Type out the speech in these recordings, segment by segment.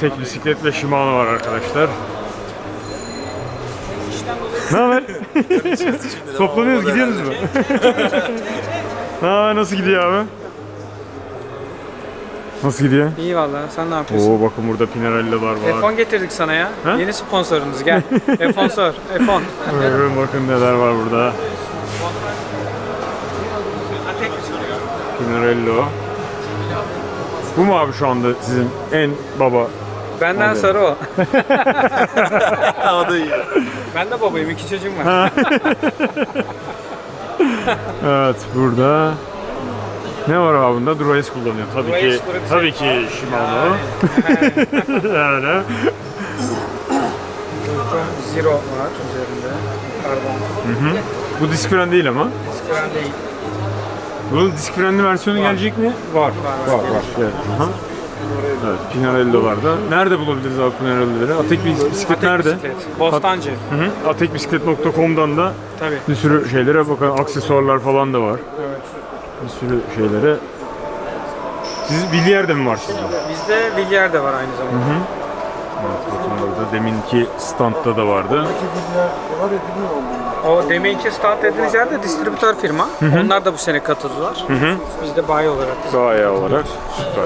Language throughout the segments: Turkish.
tek bisiklet ve Shimano var arkadaşlar. Ne haber? Toplanıyoruz, gidiyoruz mu? ha, nasıl gidiyor abi? Nasıl gidiyor? İyi vallahi sen ne yapıyorsun? Oo bakın burada Pinarello'lar var. F10 getirdik sana ya. Ha? Yeni sponsorumuz gel. F10 sor. F10. Bakın, bakın neler var burada. Pinarello. Bu mu abi şu anda sizin en baba? Benden Hadi. sarı o. O da iyi. Ben de babayım. iki çocuğum var. Evet burada ne var abi bunda? Durace kullanıyor. Tabii Durace, ki tabii ki Shimano. yani. Zero var üzerinde. Karbon. Bu disk fren değil ama. Fren değil. Bunun disk frenli versiyonu gelecek mi? Var. Var var. Evet. Aha. Evet, Pinarello'larda. Nerede bulabiliriz abi Pinarello'ları? Atek bis- bisiklet Atek nerede? bisiklet. Bostancı. Hı hı. Atekbisiklet.com'dan da Tabii. bir sürü şeylere bakın aksesuarlar falan da var. Evet. Bir sürü şeylere. Siz Bilyer'de mi var sizde? Bizde Villiers de var aynı zamanda. Evet, bakın burada deminki standta da vardı. O deminki start dediğiniz yerde distribütör firma. Onlar da bu sene katıldılar. Biz de bayi olarak. Bayağı olarak süper.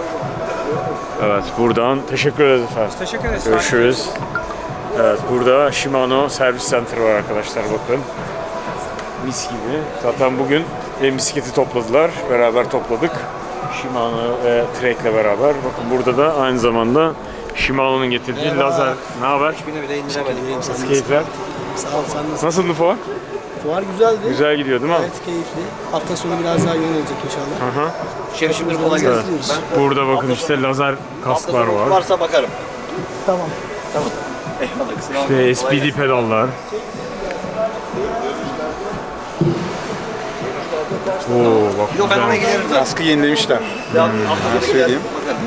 Evet buradan teşekkür ederiz efendim. Teşekkür ederiz. Görüşürüz. Evet burada Shimano Service Center var arkadaşlar bakın. Mis gibi. Zaten bugün benim bisikleti topladılar. Beraber topladık. Shimano ve Trek'le beraber. Bakın burada da aynı zamanda Shimano'nun getirdiği lazer. Ne haber? Beni bile indiremedim. Sen. Keyifler. Sağ ol sen nasılsın? Nasıldı fuar? Fuar güzeldi. Güzel gidiyor değil mi? Evet keyifli. Hafta sonu biraz daha yoğun olacak inşallah. Şerif şimdi kolay gelsin. Burada bakın işte lazer kasklar var. Varsa bakarım. Tamam. Eyvallah kızım. İşte SPD pedallar. Oo bak Yok ben ona güzel. giderim zaten. Kaskı yenilemişler. Ya, Ben hafta sonu söyleyeyim. bakarım.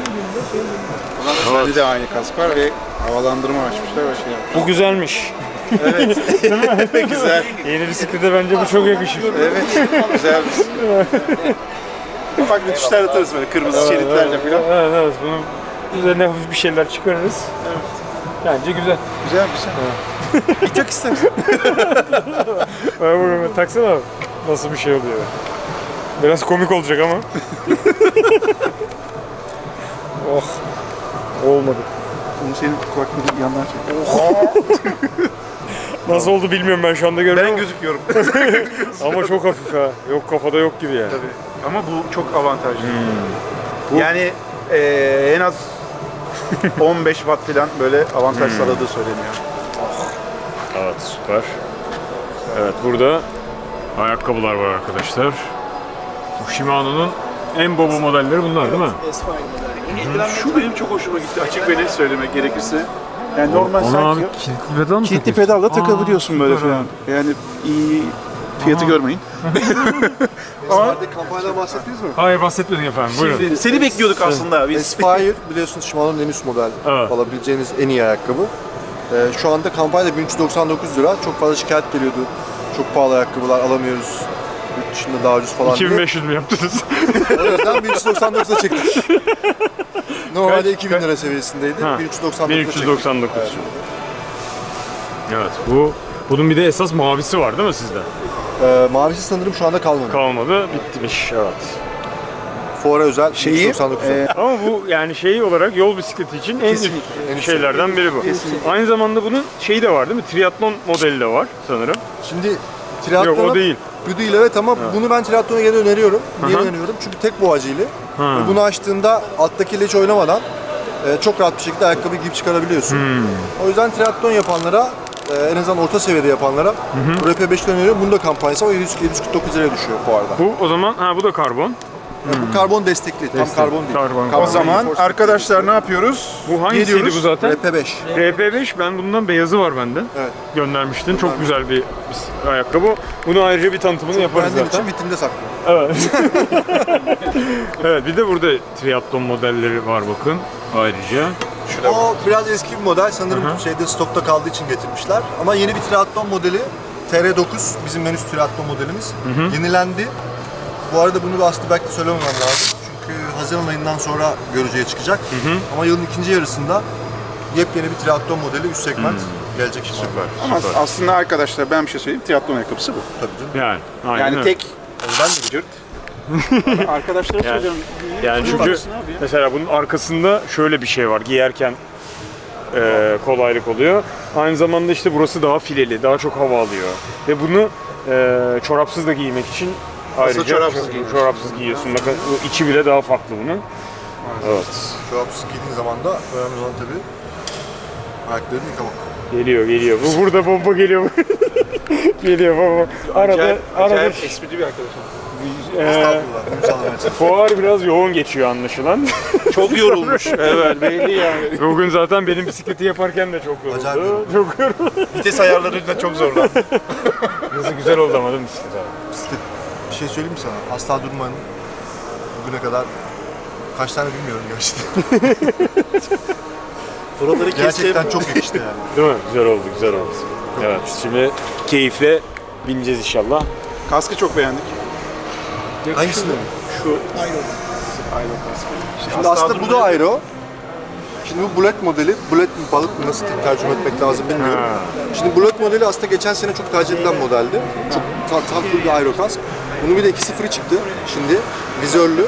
Bende de aynı kask var ve havalandırma açmışlar ve şey yapmışlar. Bu güzelmiş. Güzel. Yeni bisiklete bence bu çok yakışır. Evet. Güzel. Bak rütuşlar atarız böyle kırmızı şeritlerle falan. Evet evet bunun üzerine hafif bir şeyler çıkarırız. Bence güzel. Güzel güzel. Bir tak istersen. Ben bunu taksana abi. Nasıl bir şey oluyor. Biraz komik olacak ama. oh. Olmadı. Bunu senin kulaklığını yandan çek. Nasıl oldu bilmiyorum ben şu anda görmüyorum. Ben gözüküyorum. Ama çok hafif ha. Yok kafada yok gibi yani. Tabii. Ama bu çok avantajlı. Yani eee, en az 15 watt falan böyle avantaj sağladığı söyleniyor. Evet süper. Evet burada ayakkabılar var arkadaşlar. Bu Shimano'nun en baba modelleri bunlar değil mi? S5 modeli. Şu benim çok hoşuma gitti açık ve net söylemek gerekirse. Yani normal Ona sanki abi kilitli pedal mı kilitli takıyorsun? pedalla takabiliyorsun böyle süper falan. Yani iyi fiyatı görmeyin. Vardı kampanyadan bahsettiniz mi? Hayır bahsetmedin efendim buyurun. Seni bekliyorduk aslında biz. Aspire biliyorsunuz Shimano'nun en üst model Evet. alabileceğiniz en iyi ayakkabı. Ee, şu anda kampanya 1399 lira. Çok fazla şikayet geliyordu. Çok pahalı ayakkabılar alamıyoruz. Yurt dışında daha ucuz falan diye. 2500 mü yaptınız? O yüzden 1399'a çektik. Normalde 2000 lira seviyesindeydi. Ha, 1399'a çektik. 1399. Evet bu bunun bir de esas mavisi var değil mi sizde? Ee, mavisi sanırım şu anda kalmadı. Kalmadı bitmiş evet. Fuara özel Şeyi, 1399. e, Ama bu yani şey olarak yol bisikleti için en üst en üst şeylerden biri bu. Aynı zamanda bunun şeyi de var değil mi? Triatlon modeli de var sanırım. Şimdi Yok triatlona o değil. Bu değil evet ama bunu ben triatlona geri öneriyorum. Niye Aha. öneriyorum? Çünkü tek boğacıyla. Ha. Ve bunu açtığında alttakiyle hiç oynamadan e, çok rahat bir şekilde ayakkabı giyip çıkarabiliyorsun. Hmm. O yüzden triatlon yapanlara e, en azından orta seviyede yapanlara bu RP5'ten öneriyorum. Bunun da kampanyası var. 700 749 liraya düşüyor bu arada. Bu o zaman ha bu da karbon. Bu karbon destekli. Tam karbon değil. Karbon. Karbon O zaman reinforcement. arkadaşlar ne yapıyoruz? Bu hangisiydi Geliyoruz. bu zaten? RP5. RP5 ben bundan beyazı var bende. Evet. Göndermiştin. Çok güzel bir, bir ayakkabı. Bunu ayrıca bir tanıtımını yaparız Beğendiğim zaten. için vitrinde saklıyorum. Evet. evet bir de burada triatlon modelleri var bakın ayrıca. O biraz eski bir model. Sanırım şeyde stokta kaldığı için getirmişler. Ama yeni bir triatlon modeli TR9 bizim menüs triatlon modelimiz. Yenilendi. Bu arada bunu aslında belki de söylememem lazım. Çünkü Haziran ayından sonra görücüye çıkacak. Ama yılın ikinci yarısında yepyeni bir triatlon modeli üst segment gelecek şimdi. Ama aslında arkadaşlar ben bir şey söyleyeyim. Triatlon ayakkabısı bu. Tabii canım. Yani aynen Yani öyle. tek ben de cırt. Arkadaşlara Yani- söylüyorum. Yani çünkü Baksın abi ya. mesela bunun arkasında şöyle bir şey var. Giyerken e, kolaylık oluyor. Aynı zamanda işte burası daha fileli, daha çok hava alıyor. Ve bunu e, çorapsız da giymek için ayrıca çorapsız giyiyorsun. çorapsız giyiyorsun. Bakın içi bile daha farklı bunun. Evet. Çorapsız giydiğin zaman da önemli olan tabii ayaklarını yıkamak. Geliyor, geliyor. Bu burada bomba geliyor. geliyor baba. Arada Acayip, arada acayip esprili bir arkadaşım. e, çalışıyorum. fuar biraz yoğun geçiyor anlaşılan. Çok yorulmuş. evet belli yani. Bugün zaten benim bisikleti yaparken de çok yoruldu. Acayip yoruldu. Çok yoruldu. Vites ayarlarıyla çok zorlandım. Nasıl güzel oldu ama değil mi bisiklet abi? Bisiklet, bir şey söyleyeyim mi sana? Asla durmanın bugüne kadar kaç tane bilmiyorum gerçekten. Buraları Gerçekten çok yakıştı yani. Değil mi? Güzel oldu, güzel oldu. Evet, şimdi keyifle bineceğiz inşallah. Kaskı çok beğendik. Hangisini? Şu Aero. Aero kaskı. Şimdi aslında bu da Aero. Şimdi bu Bullet modeli, Bullet mi balık mı nasıl tercüme etmek lazım bilmiyorum. Şimdi Bullet modeli aslında geçen sene çok tercih edilen modeldi. Çok ta- tatlı bir Aero kask. Bunun bir de 2.0'ı çıktı şimdi. Vizörlü.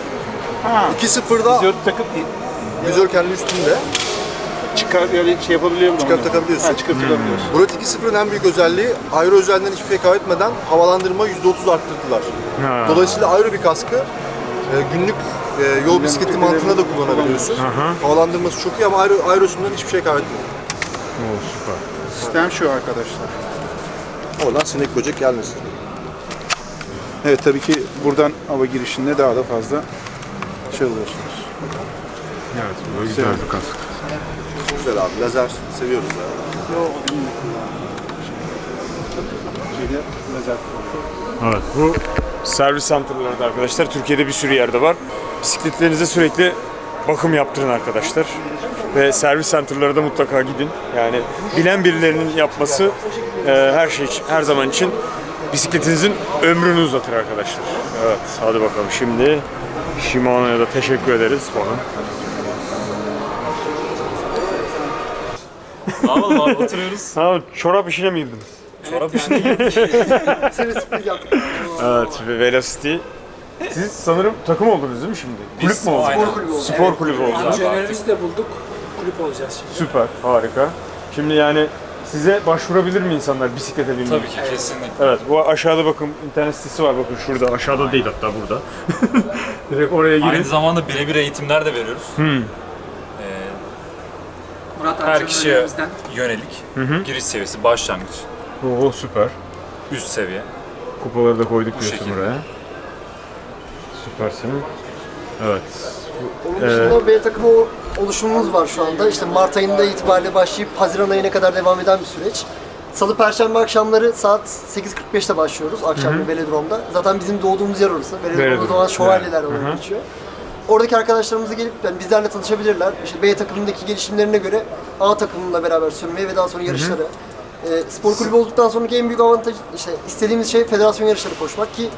2.0'da Vizör takıp vizör kendi üstünde. çıkar yani şey yapabiliyor mu? Çıkarıp takabiliyorsun. Ha, çıkartabiliyorsun. Bullet 2.0'ın en büyük özelliği Aero özelliğinden hiçbir şey kaybetmeden havalandırma %30 arttırdılar. Ha. Dolayısıyla Aero bir kaskı e, günlük e, yol bisikleti mantığında da kullanabiliyorsun. Havalandırması çok iyi ama Aero, Aero'sundan hiçbir şey kaybetmiyor. Oo, süper. Sistem şu arkadaşlar. Oradan sinek böcek gelmesin. Evet tabii ki buradan hava girişinde daha da fazla şey. Evet, bu güzel bir kask. Güzel abi, lazer seviyoruz. Şeyde lazer. Evet, bu servis center'larda arkadaşlar Türkiye'de bir sürü yerde var. Bisikletlerinize sürekli bakım yaptırın arkadaşlar. Ve servis center'lara da mutlaka gidin. Yani bilen birilerinin yapması e, her şey için, her zaman için bisikletinizin ömrünü uzatır arkadaşlar. Evet, hadi bakalım şimdi Shimano'ya da teşekkür ederiz bana. Ne yapalım abi oturuyoruz. Ha, çorap işine mi girdiniz? Çorap işine Evet, ve Velocity. Siz sanırım takım oldunuz değil mi şimdi? Kulüp mü oldunuz? Spor kulübü Spor kulübü oldunuz. Jeneralist de bulduk. Kulüp olacağız şimdi. Süper, harika. Şimdi yani size başvurabilir mi insanlar bisiklete binmek? Tabii ki kesinlikle. Evet, bu aşağıda bakın internet sitesi var bakın şurada aşağıda değil hatta burada. Direkt oraya girin. Aynı zamanda birebir eğitimler de veriyoruz. Hmm. Ee, Murat her kişiye yönelik giriş seviyesi, başlangıç, Oo süper. üst seviye. Kupaları da koyduk Bu diyorsun şekilde. buraya. Süpersin. Evet. Onun dışında B takımı o- oluşumumuz var şu anda. İşte Mart ayında itibariyle başlayıp Haziran ayına kadar devam eden bir süreç. Salı, Perşembe akşamları saat 8.45'te başlıyoruz akşam bir Velodrom'da. Zaten bizim doğduğumuz yer orası. Velodrom. Velodrom'da doğan şövalyeler olarak geçiyor. Oradaki arkadaşlarımız gelip yani bizlerle tanışabilirler. İşte B takımındaki gelişimlerine göre A takımıyla beraber sürmeye ve daha sonra yarışlara. E, spor kulübü olduktan sonraki en büyük avantaj işte istediğimiz şey federasyon yarışları koşmak ki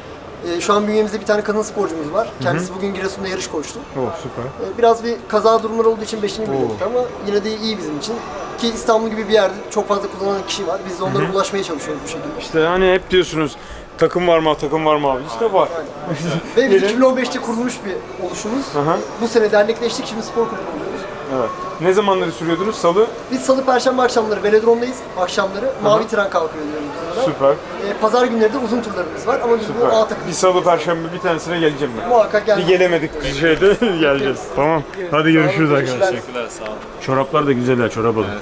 e, şu an bünyemizde bir tane kadın sporcumuz var. Kendisi bugün Giresun'da yarış koştu. Oh süper. Ee, Biraz bir kaza durumları olduğu için 5. biliyorduk ama yine de iyi bizim için. Ki İstanbul gibi bir yerde çok fazla kullanan kişi var. Biz de onlara ulaşmaya çalışıyoruz bu şekilde. İşte hani hep diyorsunuz takım var mı takım var mı abi? İşte var. Ve biz 2015'te kurulmuş bir oluşumuz. Aha. Bu sene dernekleştik, şimdi spor kulübü. Evet. Ne zamanları sürüyordunuz? Salı. Biz salı, perşembe akşamları velodromdayız. Akşamları mavi tren kalkıyor diyoruz biz ona. Süper. Ee, pazar günleri de uzun turlarımız var ama biz bu A Süper. takım Bir salı perşembe bir tanesine geleceğim ben. muhakkak Bir gelemedik bir şeyde geleceğiz. Tamam. Hadi görüşürüz Görüşürüz. arkadaşlar. Teşekkürler, sağ olun. Çoraplar da güzeller, çorap alın.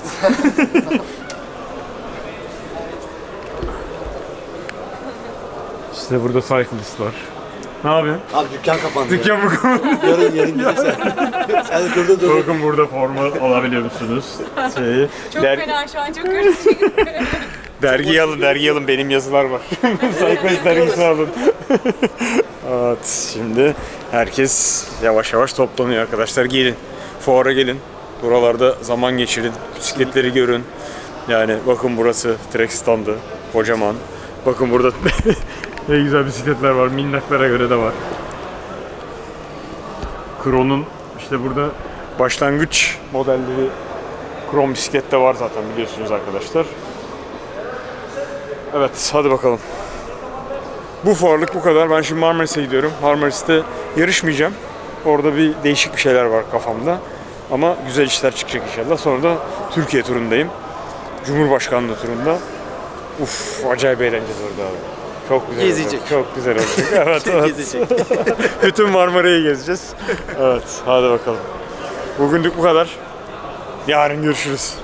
işte burada cyclist var. Ne yapıyorsun? Abi dükkan kapandı. Dükkan mı kapalı? Yarın yarın gidersen. Sen de kırda dur. Bakın burada forma alabiliyor musunuz? Şeyi. Çok Der- fena şu an çok karışık. dergi alın, dergi alın. Benim yazılar var. Cyclist dergisi alın. evet, şimdi herkes yavaş yavaş toplanıyor arkadaşlar. Gelin, fuara gelin. Buralarda zaman geçirin, bisikletleri görün. Yani bakın burası trek standı, kocaman. Bakın burada ne güzel bisikletler var, minnaklara göre de var. Kron'un işte burada başlangıç modelleri Krom bisiklet de var zaten biliyorsunuz arkadaşlar. Evet hadi bakalım. Bu fuarlık bu kadar. Ben şimdi Marmaris'e gidiyorum. Marmaris'te yarışmayacağım. Orada bir değişik bir şeyler var kafamda. Ama güzel işler çıkacak inşallah. Sonra da Türkiye turundayım. Cumhurbaşkanlığı turunda. Uf acayip eğleneceğiz orada abi. Çok güzel Gezecek. olacak. Çok güzel olacak. Evet, evet. Gezecek. Bütün Marmara'yı gezeceğiz. Evet, hadi bakalım. Bugünlük bu kadar. Yarın görüşürüz.